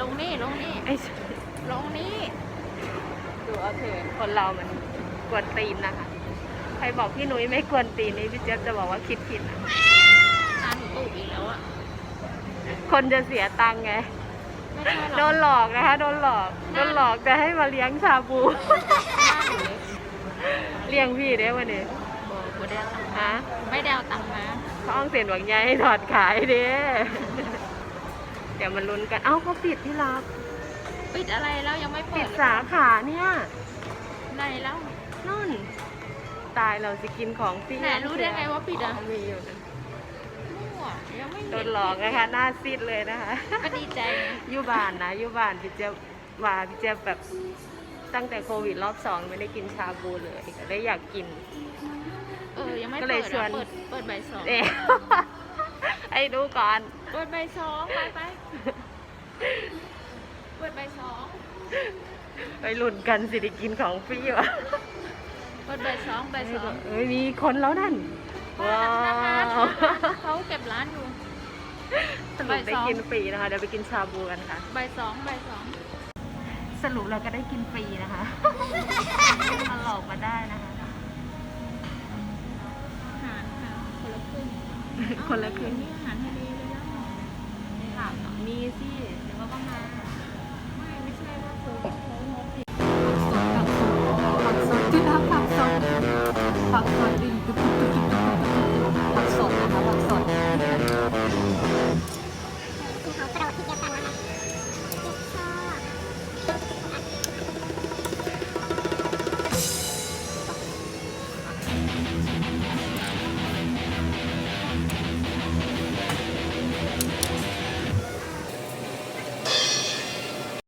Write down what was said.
ลงนี่ลงนี่ไอ้ลงนี่ดูเอาเถอะคนเรามันกวนตีนนะคะ ใครบอกพี่นุ้ยไม่กวนตีนนี่พี่เจี๊ยบจะบอกว่าคิดผิดนะตาหนูตูบอีกแล้วอะคนจะเสียตังค์ไง ไม่ได้หรโดอกนหลอกนะคะ โดนหลอก โดนหลอกจะให้มาเลี้ยงชาบู หน้าหนูเล็กเลี้ยงพี่เด้วันนี้โอ้ไม่ได้เอาตังค์ฮะ ไม่ได้เอาตังค์มา เขาเอาเสียนหวังใยให้ถอดขายเด้เดี๋ยวมันลุ้นกัน เอ้าเขาปิดที่รักปิดอะไรแล้วยังไม่ปิเปิดดสาขาเนี่ยไหนแล้วนู่น ตายเราจะกินของฟรีไหนรู้ได้ไงว่าปิดอะมีอยู่นะมั่วยังไม่โดเห็นหลอกนะคะหน้าซีดเลยนะคะ ก็ดีใจไงอยูบานนะอยูบานพี่เจี๊ยบว่าพี่เจี๊ยบแบบตั้งแต่โควิดรอบสองไม่ได้กินชาบูเลยก็เลยอยากกิน เออยังไม่ก็เลเปิยดชวนอะเปิดเปิดใบายสองเอ๊ะ ไอ้ดูก่อน เปิดใบายสองไปไป เปิดใบายสองไปหลุนกันสิได้กินของฟรีวะเปิดใบายสองใบายสองเอ้ยมีคนแล้วนั่นว้าธนาคารวเขาเก็บร้านอยู่สรุปได้กินฟรีนะคะ เดี๋ยวไปกินชาบูกันค่ะ ใบายสองใบายสองสรุปเราก็ได้กินฟรีนะคะเอาหลอกมาได้นะคะหารหารคนละครึ่งคนละครึ่งนี่อาหารทะเลเลยแล้วถามหน่อยมีสิ งบ